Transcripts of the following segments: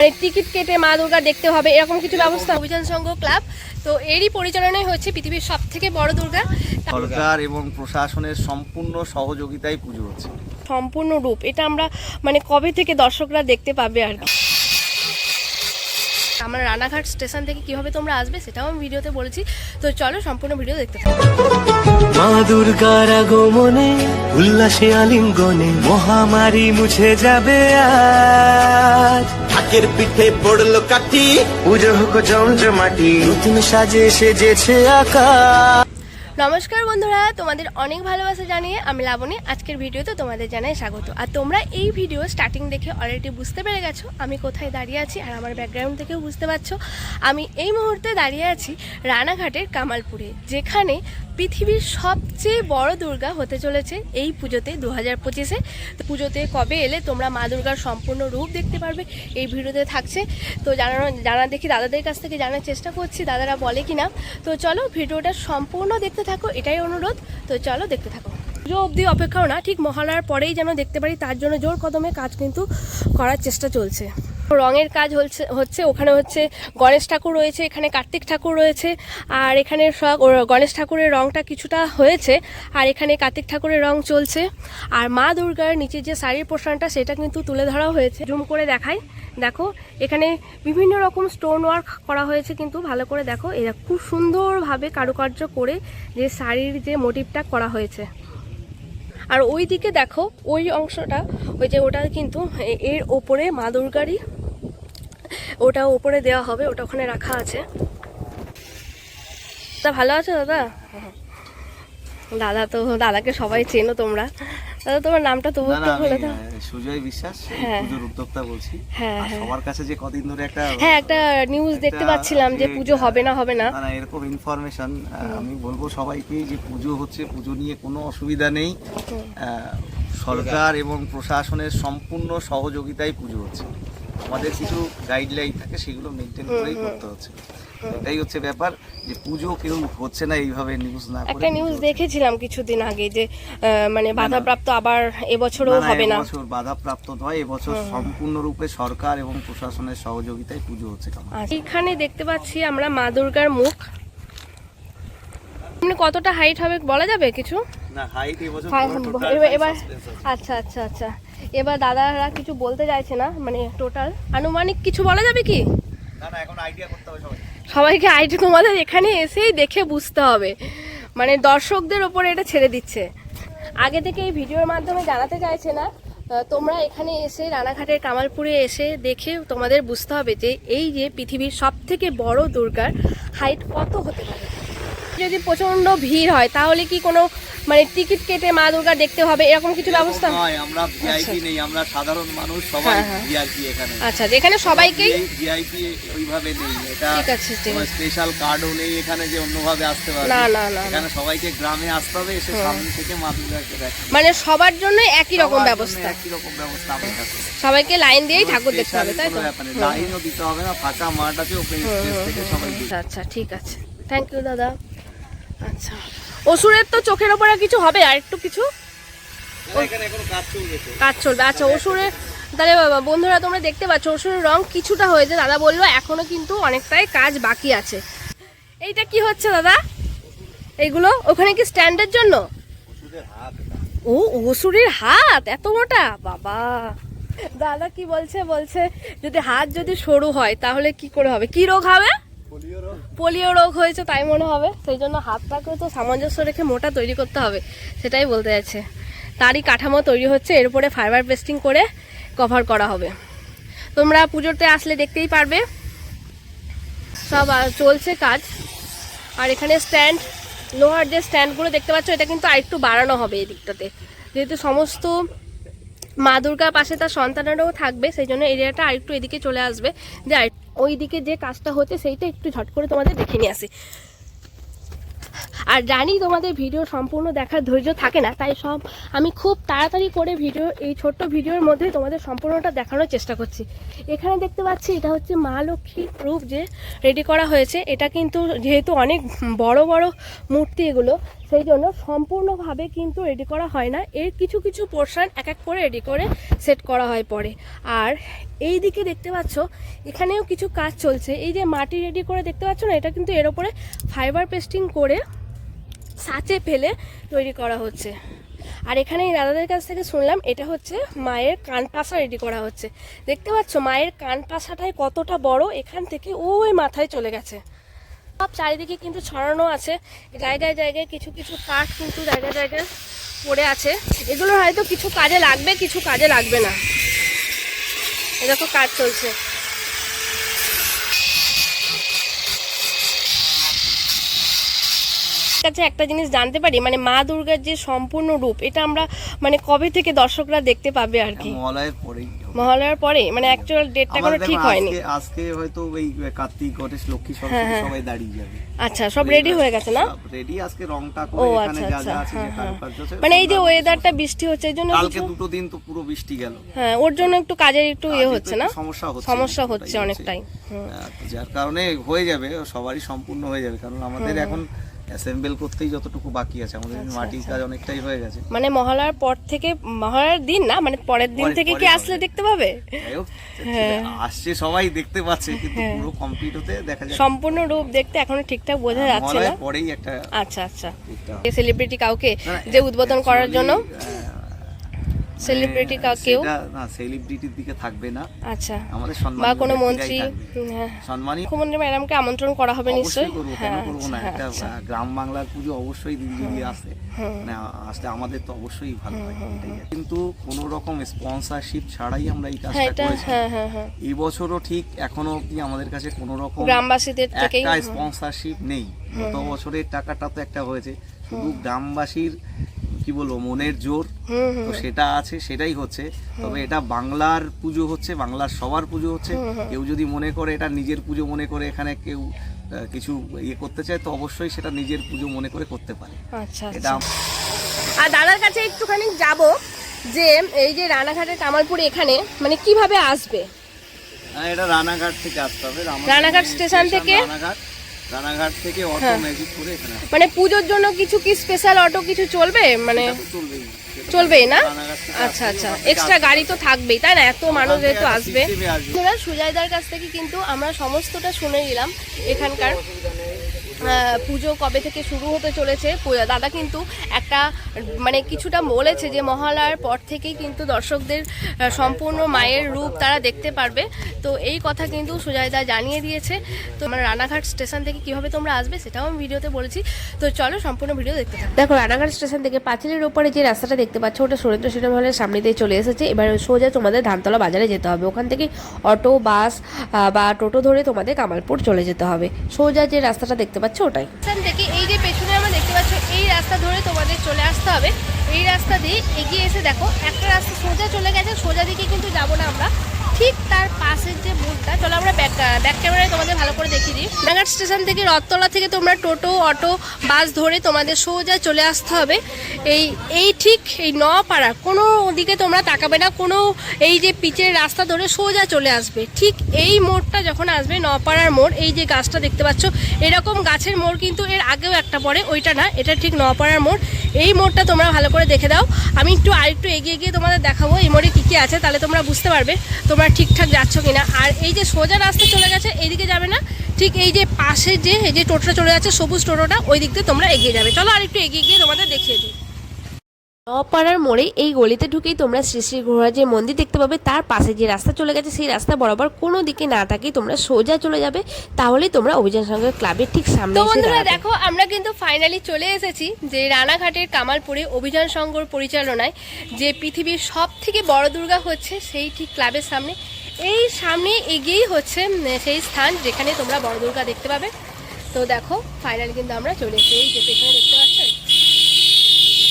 মানে টিকিট কেটে মা দুর্গা দেখতে হবে এরকম কিছু ব্যবস্থা? অভিযান সংঘ ক্লাব। তো এরই পরিচালনায় হচ্ছে পৃথিবীর সব থেকে বড় দুর্গা। সরকার এবং প্রশাসনের সম্পূর্ণ সহযোগিতায় পুজো হচ্ছে। সম্পূর্ণ রূপ এটা আমরা মানে কবে থেকে দর্শকরা দেখতে পাবে আর কি? আমরা রানাঘাট স্টেশন থেকে কীভাবে তোমরা আসবে সেটাও আমি ভিডিওতে বলেছি। তো চলো সম্পূর্ণ ভিডিও দেখতে থাকো। মা দুর্গার আগমনে উল্লাসে আলিঙ্গনে মহামারী মুছে যাবে আজ। ঢাকের পিঠে পড়ল কাঠি। পুজো হোক জমজমাটি নতুন সাজে সেজেছে আকাশ। নমস্কার বন্ধুরা, তোমাদের অনেক ভালোবাসা জানিয়ে আমি লাবণী। আজকের ভিডিওতে তোমাদের জানাই স্বাগত। আর তোমরা এই ভিডিও স্টার্টিং দেখে অলরেডি বুঝতে পেরে গেছো আমি কোথায় দাঁড়িয়ে আছি আর আমার ব্যাকগ্রাউন্ড থেকেও বুঝতে পারছ। আমি এই মুহূর্তে দাঁড়িয়ে আছি রানাঘাটের কামালপুরে, যেখানে পৃথিবীর সবচেয়ে বড় দুর্গা হতে চলেছে এই পুজোতে দু হাজার পঁচিশে পুজোতে কবে এলে তোমরা মা দুর্গার সম্পূর্ণ রূপ দেখতে পারবে এই ভিডিওতে থাকছে। তো জানানো জানা দেখি দাদাদের কাছ থেকে জানার চেষ্টা করছি, দাদারা বলে কি না তো চলো ভিডিওটা সম্পূর্ণ দেখতে থাকো, এটাই অনুরোধ। তো চলো দেখতে থাকো। পুজো অবধি অপেক্ষাও না, ঠিক মহালয়ার পরেই যেন দেখতে পারি, তার জন্য জোর কদমে কাজ কিন্তু করার চেষ্টা চলছে। রঙের কাজ হচ্ছে হচ্ছে, ওখানে হচ্ছে গণেশ ঠাকুর রয়েছে, এখানে কার্তিক ঠাকুর রয়েছে, আর এখানে সব গণেশ ঠাকুরের রংটা কিছুটা হয়েছে, আর এখানে কার্তিক ঠাকুরের রং চলছে, আর মা দুর্গার নিচের যে শাড়ির পোষণটা সেটা কিন্তু তুলে ধরা হয়েছে। জুম করে দেখাই, দেখো, এখানে বিভিন্ন রকম স্টোন ওয়ার্ক করা হয়েছে কিন্তু, ভালো করে দেখো এরা খুব সুন্দরভাবে কারুকার্য করে যে শাড়ির যে মোটিভটা করা হয়েছে। আর ওই দিকে দেখো, ওই অংশটা, ওই যে ওটা কিন্তু এর ওপরে মা দুর্গারই ওটা ওপরে দেওয়া হবে ওটা ওখানে রাখা আছে। তা ভালো আছো দাদা? দাদা তো দাদাকে সবাই চেনো তোমরা। দাদা তোমার নামটা তবু একটু বলে দাও। সুজয় বিশ্বাস হ্যাঁ। পুজোর উদ্যোক্তা বলছি। হ্যাঁ, হ্যাঁ। সবার কাছে যে কদিন ধরে একটা হ্যাঁ একটা নিউজ দেখতে পাচ্ছিলাম যে পুজো হবে না হবে না। না এরকম ইনফরমেশন আমি বলব সবাইকে যে পুজো হচ্ছে পুজো নিয়ে কোনো অসুবিধা নেই। সরকার এবং প্রশাসনের সম্পূর্ণ সহযোগিতায় পুজো হচ্ছে। আমাদের কিছু গাইডলাইন থাকে সেগুলো মেনটেন করেই করতে হচ্ছে। এটাই হচ্ছে ব্যাপার যে পুজো কেউ হচ্ছে না এইভাবে নিউজ না করে একটা নিউজ দেখেছিলাম কিছুদিন আগে যে আহ, মানে বাধাপ্রাপ্ত আবার এবছরও হবে না। এবছর বাধাপ্রাপ্ত নয় এবছর সম্পূর্ণরূপে সরকার এবং প্রশাসনের সহযোগিতায় পুজো হচ্ছে এখানে দেখতে পাচ্ছি আমরা মা দুর্গার মুখ। এমনি কতটা হাইট হবে বলা যাবে কিছু? না হাইট এবছর হ্যাঁ, total এবার। আচ্ছা আচ্ছা আচ্ছা। এবার দাদারা কিছু বলতে চাইছে না মানে টোটাল আনুমানিক কিছু বলা যাবে কি? সবাইকে। আইটি তোমাদের এখানে এসেই দেখে বুঝতে হবে। মানে দর্শকদের ওপরে এটা ছেড়ে দিচ্ছে। আগে থেকে এই ভিডিওর মাধ্যমে জানাতে চাইছে না তোমরা এখানে এসে রানাঘাটের কামালপুরে এসে দেখে তোমাদের বুঝতে হবে যে এই যে পৃথিবীর সব থেকে বড় দুর্গার হাইট কত হতে পারে। যদি প্রচণ্ড ভিড় হয় তাহলে কি কোনো মানে টিকিট কেটে মা দুর্গা দেখতে হবে এরকম কিছু ব্যবস্থা? নয় আমরা ভিআইপি নেই আমরা সাধারণ মানুষ সবাই হ্যাঁ, হ্যাঁ। ভিআইপি এখানে। আচ্ছা যেখানে সবাইকেই ভিআইপি ওইভাবে নেই এটা ঠিক আছে। স্পেশাল কার্ডও নেই এখানে যে অন্যভাবে আসতে পারবে। না, না, না। এখানে সবাইকে গ্রামে আসতে হবে এসে সামনে থেকে মা দুর্গাকে দেখা। মানে সবার জন্য একই রকম ব্যবস্থা। একই রকম ব্যবস্থা আমাদের কাছে। সবাইকে লাইন দিয়েই ঠাকুর দেখতে হবে তাই তো? লাইনও দিতে হবে না ফাঁকা মাঠ আছে ওপেন স্পেস থেকে সবাই আচ্ছা আচ্ছা ঠিক আছে। থ্যাংক ইউ দাদা। আচ্ছা। অসুরের তো চোখের ওপরে কিছু হবে আর একটু কিছু? কাজ চলবে। আচ্ছা অসুরের তাহলে বন্ধুরা তোমরা দেখতে পাচ্ছ অসুরের রং কিছুটা হয়েছে। দাদা বলল এখনও কিন্তু অনেকটাই কাজ বাকি আছে। এইটা কি হচ্ছে দাদা? এইগুলো? ওখানে কি স্ট্যান্ডের জন্য? ও অসুরের হাত? এত মোটা? বাবা। দাদা কি বলছে বলছে যদি হাত যদি সরু হয় তাহলে কি করে হবে? কি রোগ হবে? পোলিও রোগ হয়েছে, তাই মনে হবে। সেই জন্য হাতটাকেও তো সামঞ্জস্য রেখে মোটা তৈরি করতে হবে, সেটাই বলতে যাচ্ছে। তারই কাঠামো তৈরি হচ্ছে, এর উপরে ফাইবার পেস্টিং করে কভার করা হবে। তোমরা পুজোতে আসলে দেখতেই পারবে। সব চলছে কাজ। আর এখানে স্ট্যান্ড লোহার যে স্ট্যান্ডগুলো দেখতে পাচ্ছ, এটা কিন্তু আরেকটু বাড়ানো হবে এই দিকটাতে যেহেতু সমস্ত মা দুর্গার পাশে তার সন্তানেরাও থাকবে, সেই জন্য এরিয়াটা আরেকটু এদিকে চলে আসবে, যে ওই দিকে যে কাজটা হচ্ছে সেইটা একটু ঝট করে তোমাদের দেখে নিয়ে আসি। আর জানি তোমাদের ভিডিও সম্পূর্ণ দেখার ধৈর্য থাকে না, তাই সব আমি খুব তাড়াতাড়ি করে ভিডিও, এই ছোট্ট ভিডিওর মধ্যে তোমাদের সম্পূর্ণটা দেখানোর চেষ্টা করছি। এখানে দেখতে পাচ্ছি এটা হচ্ছে মা লক্ষ্মী রূপ যে রেডি করা হয়েছে। এটা কিন্তু যেহেতু অনেক বড় বড় মূর্তি এগুলো, সেই জন্য সম্পূর্ণভাবে কিন্তু রেডি করা হয় না। এর কিছু কিছু পোর্শন এক এক করে রেডি করে সেট করা হয় পরে। আর এই দিকে দেখতে পাচ্ছ, এখানেও কিছু কাজ চলছে। এই যে মাটি রেডি করে দেখতে পাচ্ছ না, এটা কিন্তু এর ওপরে ফাইবার পেস্টিং করে সাঁচে ফেলে তৈরি করা হচ্ছে। আর এখানে এই দাদাদের কাছ থেকে শুনলাম, এটা হচ্ছে মায়ের কান পাশা রেডি করা হচ্ছে। দেখতে পাচ্ছ, মায়ের কান পাশাটাই কতটা বড়, এখান থেকে ওই মাথায় চলে গেছে। সব চারিদিকে কিন্তু ছড়ানো আছে, জায়গায় জায়গায় কিছু কিছু কাঠ কিন্তু জায়গায় জায়গায় পড়ে আছে। এগুলো হয়তো কিছু কাজে লাগবে, কিছু কাজে লাগবে না। এরকম কাজ চলছে। কাছে একটা জিনিস জানতে পারি মানে মা দুর্গার যে সম্পূর্ণ রূপ এটা আমরা মানে কবে থেকে দর্শকরা দেখতে পাবে আর কি? মহালয়ের পরেই। মহালয়ার পরে? মানে অ্যাকচুয়াল ডেটটা এখনও ঠিক হয়নি। আজকে হয়তো এই কার্তিক গণেশ লক্ষ্মী হ্যাঁ, সরস্বতী হ্যাঁ। সবাই দাঁড়িয়ে যাবে। আচ্ছা সব রেডি হয়ে গেছে না? রেডি আজকে রংটা করে এখানে আচ্ছা যা আচ্ছা যা আছে হ্যাঁ হ্যাঁ। আছে, মানে এই যে ওয়েদারটা বৃষ্টি হচ্ছে এই জন্য কালকে দুটো দিন তো পুরো বৃষ্টি গেল। হ্যাঁ ওর জন্য একটু কাজের একটু ইয়ে হচ্ছে না? সমস্যা হচ্ছে সমস্যা হচ্ছে অনেকটাই। যার কারণে হয়ে যাবে সবারই সম্পূর্ণ হয়ে যাবে কারণ আমাদের এখন অ্যাসেম্বল করতেই যতটুকু বাকি আছে আমাদের আচ্ছা, মাটির কাজ অনেকটাই হয়ে গেছে। মানে মহালয়ার পর থেকে মহালয়ার দিন না? মানে পরের দিন থেকে কি। আসলে দেখতে পাবে? হ্যাঁ। আসছে সবাই দেখতে পাচ্ছে কিন্তু পুরো কমপ্লিট হতে দেখা যায় সম্পূর্ণ রূপ দেখতে এখনও ঠিকঠাক বোঝা যাচ্ছে না। পরেই একটা আচ্ছা আচ্ছা। সেলিব্রিটি কাউকে যে উদ্বোধন করার জন্য। সেলিব্রিটি কাউকেও সেটা না সেলিব্রিটির দিকে থাকবে না। আচ্ছা আমাদের বা কোনো মন্ত্রী। হ্যাঁ। সম্মানী মুখ্যমন্ত্রী ম্যাডামকে আমন্ত্রণ করা হবে নিশ্চয়ই? করব কেন হ্যাঁ করব না? আচ্ছা, একটা আচ্ছা। গ্রাম বাংলার পুজো অবশ্যই দিদি যদি আসে। মানে আসলে আমাদের তো অবশ্যই ভালো হয় কিন্তু কোনো রকম স্পন্সরশিপ ছাড়াই আমরা এই হ্যাঁ কাজটা করেছি। হ্যাঁ হ্যাঁ হ্যাঁ। এই বছরও ঠিক এখনও অবধি আমাদের কাছে কোনো রকম গ্রামবাসীদের থেকেই একটা স্পন্সরশিপ নেই। গত বছরের টাকাটা তো একটা হয়েছে। শুধু গ্রামবাসীর কি বলব মনের জোর। তো সেটা আছে সেটাই হচ্ছে। তবে এটা বাংলার পুজো হচ্ছে বাংলার সবার পুজো হচ্ছে। কেউ যদি মনে করে এটা নিজের পুজো মনে করে এখানে কেউ কিছু ইয়ে করতে চায় তো অবশ্যই সেটা নিজের পুজো মনে করে করতে পারে। আচ্ছা এটা আচ্ছা। আর দাদার কাছে একটুখানি যাব যে এই যে রানাঘাটের কামালপুরে এখানে মানে কীভাবে আসবে? হ্যাঁ, এটা রানাঘাট থেকে আসতে হবে। রানাঘাট স্টেশন থেকে? রানাঘাট। রানাঘাট থেকে অটো। ম্যাজিক করে এখানে মানে পুজোর জন্য কিছু কি স্পেশাল অটো কিছু চলবে? মানে চলবে চলবেই। চলবেই না? আচ্ছা আচ্ছা। এক্সট্রা গাড়ি তো থাকবেই তাই না? এত মানুষ যেহেতু আসবে। সুজয়দার কাছ থেকে কিন্তু আমরা সমস্তটা শুনে নিলাম এখানকার। পুজো কবে থেকে শুরু হতে চলেছে? দাদা কিন্তু একটা মানে কিছুটা বলেছে যে মহালয়ার পর থেকেই কিন্তু দর্শকদের সম্পূর্ণ মায়ের রূপ তারা দেখতে পারবে। তো এই কথা কিন্তু সুজয়দা জানিয়ে দিয়েছে। তো আমরা রানাঘাট স্টেশন থেকে কীভাবে তোমরা আসবে সেটাও আমি ভিডিওতে বলেছি। তো চলো সম্পূর্ণ ভিডিও দেখতে দেখো, রানাঘাট স্টেশন থেকে পাঁচিলের ওপরে যে রাস্তাটা দেখতে পাচ্ছ, ওটা সুরেন্দ্র সিনেমা হলের সামনে দিয়ে চলে এসেছে। এবার সোজা তোমাদের ধানতলা বাজারে যেতে হবে। ওখান থেকে অটো, বাস বা টোটো ধরে তোমাদের কামালপুর চলে যেতে হবে। সোজা যে রাস্তাটা দেখতে পাচ্ছ ওটাই? দেখি, এই যে পেছনে আমরা দেখতে পাচ্ছ, এই রাস্তা ধরে তোমাদের চলে আসতে হবে। এই রাস্তা দিয়ে এগিয়ে এসে দেখো, একটা রাস্তা সোজা চলে গেছে, সোজা দিকে কিন্তু যাব না আমরা। ঠিক তার পাশের যে মোড়টা চলো আমরা ব্যাক ব্যাক ক্যামেরায় তোমাদের ভালো করে দেখিয়ে দিই। রানাঘাট স্টেশন থেকে রথতলা থেকে তোমরা টোটো, অটো, বাস ধরে তোমাদের সোজা চলে আসতে হবে। এই এই ঠিক এই নপাড়া কোনো দিকে তোমরা তাকাবে না, কোনো এই যে পিচের রাস্তা ধরে সোজা চলে আসবে। ঠিক এই মোড়টা যখন আসবে নপাড়ার মোড়, এই যে গাছটা দেখতে পাচ্ছ, এরকম গাছের মোড় কিন্তু এর আগেও একটা পড়ে, ওইটা না, এটা ঠিক নপাড়ার মোড়। এই মোড়টা তোমরা ভালো করে দেখে দাও। আমি একটু আরেকটু এগিয়ে গিয়ে তোমাদের দেখাবো, এই মোড়ে কী কী আছে, তাহলে তোমরা বুঝতে পারবে। তোমরা ঠিকঠাক যাচ্ছ কিনা। আর এই যে সোজা রাস্তা চলে গেছে, এইদিকে যাবে না। ঠিক এই যে পাশে যে, এই যে টোটোটা চলে যাচ্ছে, সবুজ টোটোটা ওই দিক দিয়ে তোমরা এগিয়ে যাবে। চলো আর একটু এগিয়ে গিয়ে তোমাদের দেখিয়ে দিই। নপাড়ার মোড়ে এই গলিতে ঢুকেই তোমরা শ্রী শ্রী ঘোড়া যে মন্দির দেখতে পাবে। তার পাশে যে রাস্তা চলে গেছে সেই রাস্তা বরাবর কোনো দিকে না থাকে তোমরা সোজা চলে যাবে। তাহলেই তোমরা অভিযান সংঘের ক্লাবের ঠিক সামনে তো বন্ধুরা দেখো আমরা কিন্তু ফাইনালি চলে এসেছি যে রানাঘাটের কামালপুরে অভিযান সংঘর পরিচালনায় যে পৃথিবীর সব থেকে বড় দুর্গা হচ্ছে সেই ঠিক ক্লাবের সামনে। এই সামনে এগিয়েই হচ্ছে সেই স্থান যেখানে তোমরা বড় দুর্গা দেখতে পাবে। তো দেখো ফাইনালি কিন্তু আমরা চলে এসেছি। এই যে পেছনে দেখতে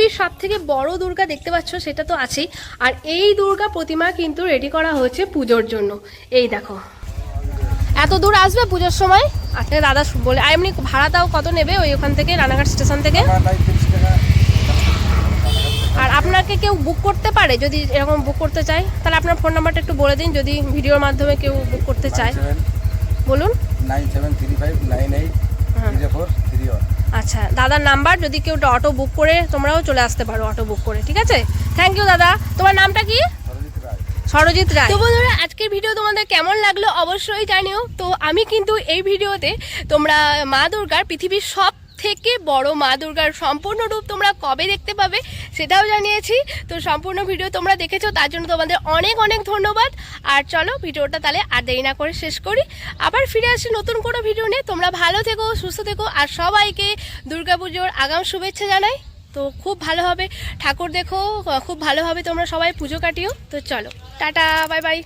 পৃথিবীর সব থেকে বড় দুর্গা দেখতে পাচ্ছ সেটা তো আছেই। আর এই দুর্গা প্রতিমা কিন্তু রেডি করা হয়েছে পুজোর জন্য। এই দেখো। এত দূর আসবে পুজোর সময়? আচ্ছা দাদা বলে আর এমনি ভাড়াটাও কত নেবে ওই ওখান থেকে রানাঘাট স্টেশন থেকে? আর আপনাকে কেউ বুক করতে পারে যদি এরকম বুক করতে চায়? তাহলে আপনার ফোন নাম্বারটা একটু বলে দিন যদি ভিডিওর মাধ্যমে কেউ বুক করতে চায়। বলুন। Nine seven three five nine eight হ্যাঁ। ফোর। আচ্ছা দাদার নাম্বার যদি কেউ অটো বুক করে তোমরাও চলে আসতে পারো অটো বুক করে ঠিক আছে? থ্যাংক ইউ দাদা। তোমার নামটা কি? সরজিৎ রায়। সরজিৎ তো বন্ধুরা আজকের ভিডিও তোমাদের কেমন লাগল অবশ্যই জানিও। তো আমি কিন্তু এই ভিডিওতে তোমরা মা দুর্গার পৃথিবীর সব থেকে বড় মা দুর্গার সম্পূর্ণ রূপ তোমরা কবে দেখতে পাবে সেটাও জানিয়েছি। তো সম্পূর্ণ ভিডিও তোমরা দেখেছ, তার জন্য তোমাদের অনেক অনেক ধন্যবাদ। আর চলো ভিডিওটা তাহলে আর দেরি না করে শেষ করি। আবার ফিরে আসি নতুন কোনো ভিডিও নিয়ে। তোমরা ভালো থেকো, সুস্থ থেকো, আর সবাইকে দুর্গাপুজোর আগাম শুভেচ্ছা জানাই। তো খুব ভালো হবে। ঠাকুর দেখো, খুব ভালোভাবে তোমরা সবাই, পুজো কাটিও। তো চলো, টাটা, বাই বাই।